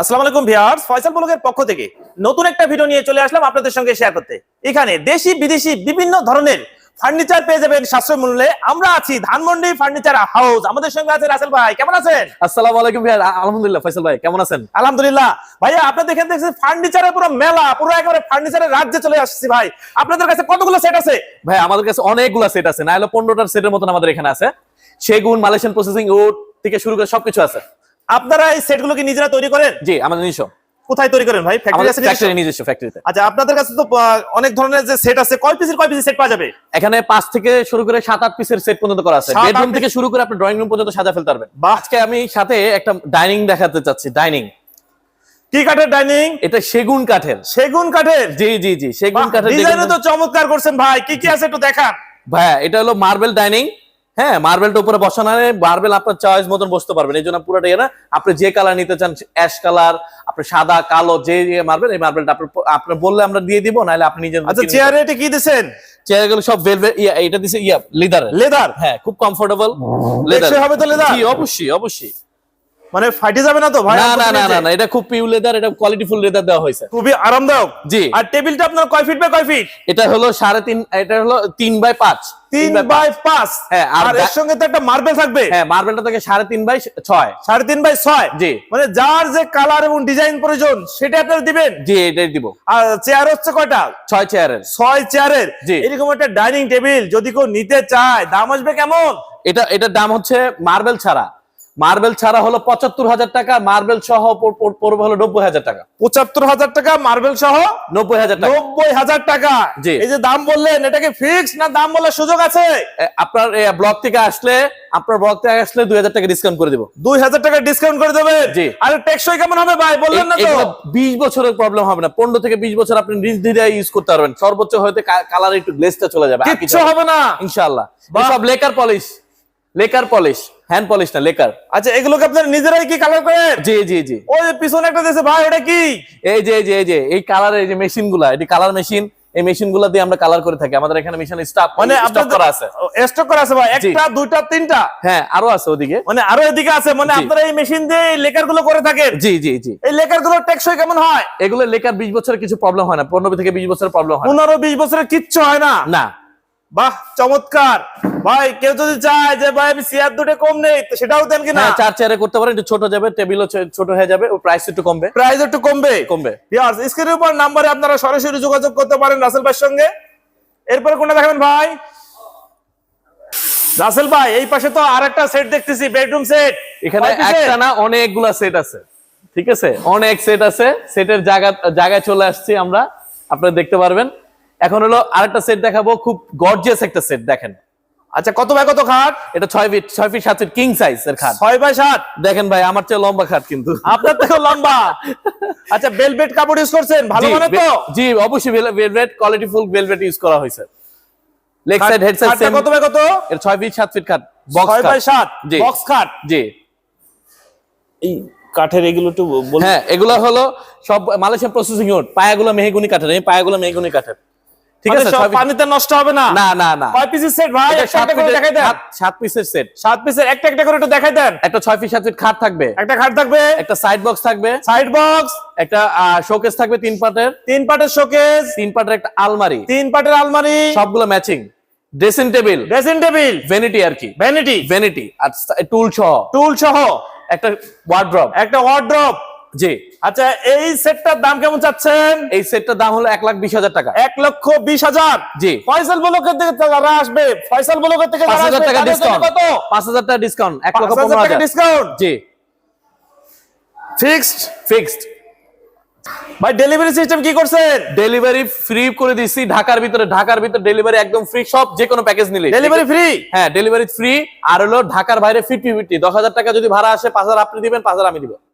আসসালামু আলাইকুম ভিউয়ার্স ফয়সাল ব্লগের পক্ষ থেকে নতুন একটা ভিডিও নিয়ে চলে আসলাম আপনাদের সঙ্গে শেয়ার করতে। এখানে দেশি বিদেশি বিভিন্ন ধরনের ফার্নিচার পেয়ে যাবেন সাশ্রয় মূল্যে। আমরা আছি ধানমন্ডি ফার্নিচার হাউস। আমাদের সঙ্গে আছে রাসেল ভাই কেমন আছেন? আসসালামু আলাইকুম ভাই আলহামদুলিল্লাহ ফয়সাল ভাই কেমন আছেন? আলহামদুলিল্লাহ। ভাইয়া আপনাদের এখানে দেখছি ফার্নিচারের পুরো মেলা পুরো একেবারে ফার্নিচারের রাজ্যে চলে আসছি ভাই। আপনাদের কাছে কতগুলো সেট আছে? ভাই আমাদের কাছে অনেকগুলো সেট আছে। না হলে পনেরোটার সেটের মতন আমাদের এখানে আছে। সেগুন মালয়েশিয়ান প্রসেসিং উড থেকে শুরু করে সবকিছু আছে। আপনারা এই সেটগুলো কি নিজেরা তৈরি করেন? জি আমাদের নিজস্ব। কোথায় তৈরি করেন ভাই? ফ্যাক্টরি আছে? ফ্যাক্টরি নিজস্ব ফ্যাক্টরিতে আচ্ছা আপনাদের কাছে তো অনেক ধরনের যে সেট আছে কয় পিসের কয় পিসের সেট পাওয়া যাবে? এখানে পাঁচ থেকে শুরু করে সাত আট পিসের সেট পর্যন্ত করা আছে। বেডরুম থেকে শুরু করে আপনি ড্রয়িং রুম পর্যন্ত সাজা ফেলতে পারবেন। আজকে আমি সাথে একটা ডাইনিং দেখাতে চাচ্ছি ডাইনিং কি কাঠের ডাইনিং এটা সেগুন কাঠের। সেগুন কাঠের? জি জি জি সেগুন কাঠের ডিজাইনও দেখুন তো চমৎকার করছেন ভাই। কি কি আছে একটু দেখান? ভাইয়া এটা হলো মার্বেল ডাইনিং হ্যাঁ মার্বেলটা উপরে বসানো মার্বেল আপনার চয়েস মতন বসতে পারবেন। এই জন্য পুরোটা ইয়ে না আপনি যে কালার নিতে চান অ্যাশ কালার আপনি সাদা কালো যে মার্বেল এই মার্বেলটা আপনি বললে আমরা দিয়ে দিব নাহলে আপনি নিজের আচ্ছা চেয়ার এটা কি দিবেন চেয়ারগুলো সব ভেলভেট ইয়া এটা দিছে ইয়া লেদার লেদার হ্যাঁ খুব কমফোর্টেবল লেদার হবে তো লেদার জি অবশ্যই অবশ্যই। মানে ফাটে যাবে না তো ভাই? না না না না এটা খুব পিউ লেদার এটা কোয়ালিটি ফুল লেদার দেওয়া হয়েছে। খুবই আরামদায়ক। জি। আর টেবিলটা আপনার কয় ফিট বাই কয় ফিট এটা হলো সাড়ে তিন এটা হলো তিন বাই পাঁচ। তিন by বাই পাঁচ। হ্যাঁ, আর এর সঙ্গে তো একটা মার্বেল থাকবে। হ্যাঁ মার্বেলটা থেকে সাড়ে তিন বাই ছয়। সাড়ে তিন বাই ছয়? জি। মানে যার যে কালার এবং ডিজাইন প্রয়োজন সেটা আপনারা দিবেন? জি এটাই দিব। আর চেয়ার হচ্ছে কয়টা? ছয় চেয়ারের ছয় চেয়ারের জি। এরকম একটা ডাইনিং টেবিল যদি কেউ নিতে চায় দাম আসবে কেমন? এটা এটার দাম হচ্ছে মার্বেল ছাড়া। মার্বেল ছাড়া হলো পঁচাত্তর হাজার টাকা মার্বেল সহ পড়বে হলো নব্বই হাজার টাকা। পঁচাত্তর হাজার টাকা মার্বেল সহ নব্বই হাজার টাকা। নব্বই হাজার টাকা। জি। এই যে দাম বললেন এটা কি ফিক্স না দাম বলার সুযোগ আছে? আপনার ব্লক থেকে আসলে আপনার ব্লক থেকে আসলে দুই হাজার টাকা ডিসকাউন্ট করে দিব। দুই হাজার টাকা ডিসকাউন্ট করে দেবেন? জি। আর টেকসই কেমন হবে ভাই? বললেন না তো। বিশ বছরের প্রবলেম হবে না। পনেরো থেকে বিশ বছর আপনি নিজ ধীরে ইউজ করতে পারবেন। সর্বোচ্চ হয়তো কালার একটু গ্লেসটা চলে যাবে। কিছু হবে না। ইনশাল্লাহ সব lacquer polish lacquer polish hand polish না লেকার। আচ্ছা এগুলোকে আপনারা নিজেরাই কি কালার করেন? জি জি জি। ওই যে পিছনে একটা দিয়েছে ভাই ওটা কি? এই যে এই যে এই যে এই যে মেশিনগুলা এটি কালার মেশিন এই মেশিনগুলা দিয়ে আমরা কালার করে থাকি। আমাদের এখানে মেশিন স্টাফ মানে স্টক করা আছে। স্টক করা আছে ভাই একটা দুইটা তিনটা? হ্যাঁ আরও আছে ওদিকে। মানে আরও এদিকে আছে মানে। আপনারা এই মেশিন দিয়ে লেকারগুলো করে থাকেন? জি জি জি। এই লেকারগুলো টেকসই কেমন হয়? এগুলো লেকার বিশ বছরের কিছু প্রবলেম হয় না পনেরো থেকে বিশ বছরের প্রবলেম হয় না। পনেরো বিশ বছরের কিচ্ছু হয় না? না। বাহ চমৎকার। ভাই কেউ যদি চায় যে ভাই আমি চেয়ার দুটো কম নেই সেটাও দেন কিনা? হ্যাঁ চার চেয়ারে করতে পারেন একটু ছোট যাবে টেবিলও ছোট হয়ে যাবে ও প্রাইস একটু কমবে। প্রাইস একটু কমবে? কমবে। স্ক্রিনের উপর নাম্বারে আপনারা সরাসরি যোগাযোগ করতে পারেন রাসেল ভাইয়ের সঙ্গে। এরপরে কোনটা দেখাবেন ভাই? রাসেল ভাই এই পাশে তো আরেকটা সেট দেখতেছি বেডরুম সেট এখানে একটা না অনেকগুলা সেট আছে। ঠিক আছে? অনেক সেট আছে। সেটের জায়গা জায়গায় চলে আসছি আমরা। আপনারা দেখতে পারবেন। এখন হলো আরেকটা সেট দেখাবো। খুব গর্জিয়াস একটা সেট দেখেন। আচ্ছা কত বাই কত খাট? এটা ছয় ফিট ছয় ফিট সাত ফিট কিং সাইজ এর খাট। ছয় বাই সাত? দেখেন ভাই আমার চেয়ে লম্বা খাট কিন্তু। আপনার থেকেও লম্বা। আচ্ছা বেলভেট কাপড় ইউজ করছেন? ভালো মানে তো? জি অবশ্যই velvet quality full velvet use করা হয়েছে। লেগ সাইড হেড সাইড কত বাই কত? এর ছয় ফিট সাত ফিট খাট বক্স ছয় বাই সাত জি। বক্স খাট? জি। এই কাঠের এগুলো একটু হ্যাঁ এগুলো হলো সব মালয়েশিয়ান প্রসেসিং ইউনিট পায়াগুলো মেহগুনি কাঠের এই পায়াগুলো মেহগুনি কাঠের। ঠিক মানে আছে সব পানিতে নষ্ট হবে না। না না না। কয় পিসের সেট ভাই? একটা করে দেখাই দেন। সাত- পিসের সেট সাত পিসের একটা একটা করে একটু দেখাই দেন। একটা ছয় ফিট সাত ফিট খাট থাকবে। একটা খাট থাকবে। একটা সাইড বক্স থাকবে। সাইড বক্স একটা শোকেস থাকবে তিন পাটের। তিন পাটের শোকেস তিন পাটের একটা আলমারি। তিন পাটের আলমারি। সবগুলো matching dressing table dressing table vanity আর কি। ভ্যানিটি ভ্যানিটি আর টুল সহ। টুল সহ। একটা ওয়ার্ড্রপ একটা ওয়ার্ড্রপ জি। আচ্ছা এই সেটটার দাম কেমন চাচ্ছেন? এই সেটটার দাম হলো এক লাখ বিশ হাজার টাকা। এক লক্ষ বিশ হাজার? জি। ফয়সাল ব্লকের থেকে যারা আসবে ফয়সাল ব্লকের থেকে পাঁচ হাজার টাকা ডিসকাউন্ট কত? পাঁচ হাজার টাকা ডিসকাউন্ট এক লক্ষ পনেরো টাকা হাজার। ডিসকাউন্ট জি। ফিক্সড ফিক্সড ভাই ডেলিভারি সিস্টেম কি করছেন? ডেলিভারি ফ্রি করে দিচ্ছি ঢাকার ভিতরে ঢাকার ভিতরে ডেলিভারি একদম ফ্রি সব যে কোনো প্যাকেজ নিলে ডেলিভারি ফ্রি হ্যাঁ ডেলিভারি ফ্রি আর হলো ঢাকার বাইরে ফিফটি ফিফটি দশ হাজার টাকা যদি ভাড়া আসে পাঁচ হাজার আপনি দিবেন পাঁচ হাজার আমি দিব।